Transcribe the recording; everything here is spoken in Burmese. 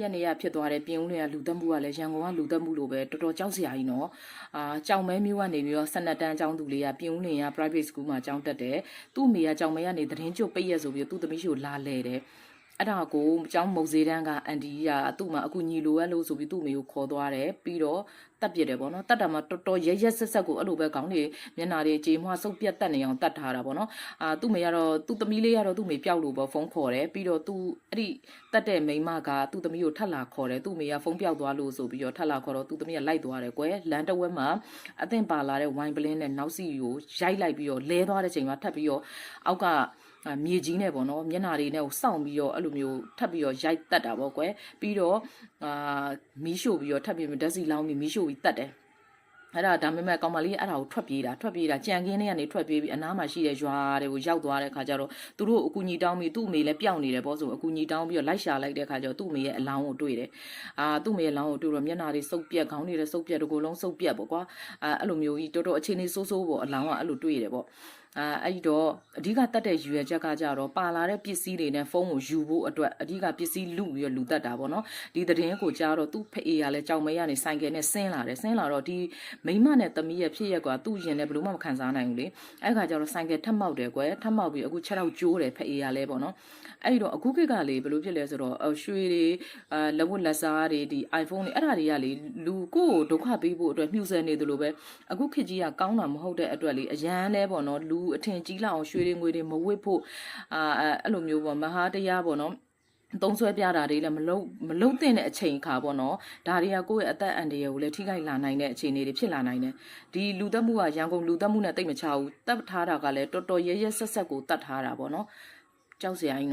ရက်နေရဖြစ်သွားတဲ့ပြင်ဦးတွေကလူသက်မှုကလည်းရန်ကုန်ကလူသက်မှုလို့ပဲတော်တော်ကြောက်စရာကြီးနော်အာကြောင်မဲမျိုးကနေပြီးတော့12တန်းအကျောင်းသူလေးကပြင်ဦးလင်က private school မှာကျောင်းတက်တယ်သူ့မိကကြောင်မဲကနေသတင်းကျွတ်ပိတ်ရက်ဆိုပြီးတော့သူ့သမီးရှိကိုလာလဲတယ် အဲ့ဒါကိုကျောင်းမုံစေးတန်းကအန်တီကသူ့မှာအခုညီလိုရလို့ဆိုပြီးသူ့မိကိုခေါ်သွားတယ်ပြီးတော့တက်ပြစ်တယ်ပေါ့နော်တက်တာမှတော်တော်ရက်ရက်ဆက်ဆက်ကိုအဲ့လိုပဲခေါင်းတွေမျက်နာတွေကြေမွှဆုပ်ပြတ်တက်နေအောင်တတ်ထားတာပေါ့နော်အာသူ့မိကတော့သူ့သမီးလေးကတော့သူ့မိပျောက်လို့ပေါ့ဖုန်းခေါ်တယ်ပြီးတော့သူအဲ့ဒီတက်တဲ့မိန်းမကသူ့သမီးကိုထပ်လာခေါ်တယ်သူ့မိကဖုန်းပျောက်သွားလို့ဆိုပြီးတော့ထပ်လာခေါ်တော့သူ့သမီးကလိုက်သွားတယ်ကွယ်လမ်းတစ်ဝက်မှာအသင့်ပါလာတဲ့ဝိုင်ပလင်းနဲ့နောက်စီကိုရိုက်လိုက်ပြီးတော့လဲသွားတဲ့ချိန်မှာထပ်ပြီးတော့အောက်ကအာ မြေကြီးနဲ့ပေါ့နော်မျက်နာတွေနဲ့ကိုစောင့်ပြီးတော့အဲ့လိုမျိုးထပ်ပြီးတော့ရိုက်တက်တာပေါ့ကွယ်ပြီးတော့အာမီးရှို့ပြီးတော့ထပ်ပြီးဓာတ်စီလောင်းပြီးမီးရှို့ပြီးတက်တယ်အဲ့ဒါဒါပေမဲ့ကောင်မလေးအဲ့ဒါကိုထွက်ပြေးတာထွက်ပြေးတာကြံကင်းလေးကနေထွက်ပြေးပြီးအနားမှာရှိတဲ့ရွာတွေကိုရောက်သွားတဲ့ခါကျတော့သူတို့အကူညီတောင်းပြီးသူ့အမေလည်းပျောက်နေတယ်ပေါ့ဆိုအကူညီတောင်းပြီးတော့လိုက်ရှာလိုက်တဲ့ခါကျတော့သူ့အမေရဲ့အလောင်းကိုတွေ့တယ်အာသူ့အမေရဲ့အလောင်းကိုတွေ့တော့မျက်နှာတွေစုပ်ပြက်ခေါင်းတွေလည်းစုပ်ပြက်တကူလုံးစုပ်ပြက်ပေါ့ကွာအာအဲ့လိုမျိုးကြီးတော်တော်အခြေအနေဆိုးဆိုးပေါ့အလောင်းကအဲ့လိုတွေ့တယ်ပေါ့ အာအဲ့ဒီတော့အဓိကတတ်တဲ့ရွယ်ချက်ကကြတော့ပါလာတဲ့ပစ္စည်းတွေနဲ့ဖုန်းကိုယူဖို့အတွက်အဓိကပစ္စည်းလူပြီးတော့လူတတ်တာပေါ့နော်ဒီသတင်းကိုကြားတော့သူ့ဖေးကလည်းကြောင်မဲရနေဆိုင်ကယ်နဲ့ဆင်းလာတယ်ဆင်းလာတော့ဒီမိမနဲ့သမီးရဲ့ဖြစ်ရက်ကသူ့ရင်နဲ့ဘယ်လို့မှမခံစားနိုင်ဘူးလေအဲ့ခါကျတော့ဆိုင်ကယ်ထပ်မောက်တယ်ကွယ်ထပ်မောက်ပြီးအခု6ရောက်ကျိုးတယ်ဖေးကလည်းပေါ့နော်အဲ့ဒီတော့အခုခေတ်ကလေဘယ်လိုဖြစ်လဲဆိုတော့အရွှေတွေအာလက်ဝတ်လက်စားတွေဒီ iPhone တွေအဲ့ဒါတွေကလေလူကိုယ်ကိုဒုက္ခပေးဖို့အတွက်မြှူဆယ်နေသလိုပဲအခုခေတ်ကြီးကကောင်းတာမဟုတ်တဲ့အတွက်လေအရန်လဲပေါ့နော်လူအထင်ကြီးလောက်အောင်ရွှေတွေငွေတွေမဝစ်ဖို့အာအဲ့လိုမျိုးပေါ့မဟာတရားပေါ့နော်သုံးဆွဲပြတာတွေလည်းမလုံးမလုံးတဲ့အချိန်ခါပေါ့နော်ဒါတွေကကိုယ့်ရဲ့အသက်အန္တရာယ်ကိုလည်းထိခိုက်လာနိုင်တဲ့အခြေအနေတွေဖြစ်လာနိုင်တယ်ဒီလူသက်မှုကရန်ကုန်လူသက်မှုနဲ့တိတ်မချဘူးတတ်ထားတာကလည်းတော်တော်ရဲရဲဆက်ဆက်ကိုတတ်ထားတာပေါ့နော်ကြောက်စရာကြီး